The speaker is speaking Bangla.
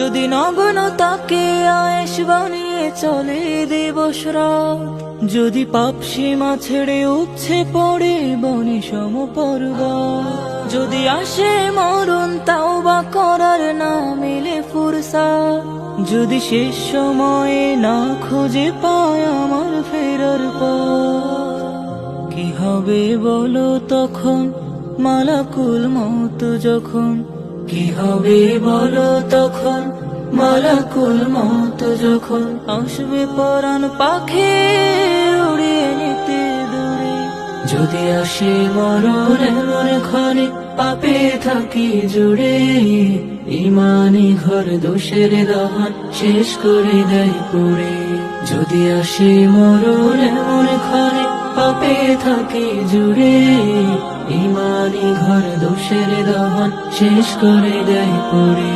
যদি নগ্ন তাকে আয়েস বানিয়ে চলে দিবস রাত যদি পাপ সীমা ছেড়ে উচ্ছে পড়ে বনে সম যদি আসে মরণ তাও বা করার না মিলে ফুরসা যদি শেষ সময়ে না খুঁজে পায় আমার ফেরার পর কি হবে বলো তখন? মালাকুল মত যখন কি হবে বলো তখন? মালাকুল মত যখন আসবে পরাণ পাখি উড়িয়ে নিতে দূরে। যদি আসে মরণ এমন ঘরে পাপে থাকি জুড়ে। ইমানি ঘর দোষের দহন শেষ করে দেয় পুরে যদি আসে মরণ এমন ঘরে পাপে থাকে জুড়ে। ঘর দোষের দহন শেষ করে দেয় পুরে।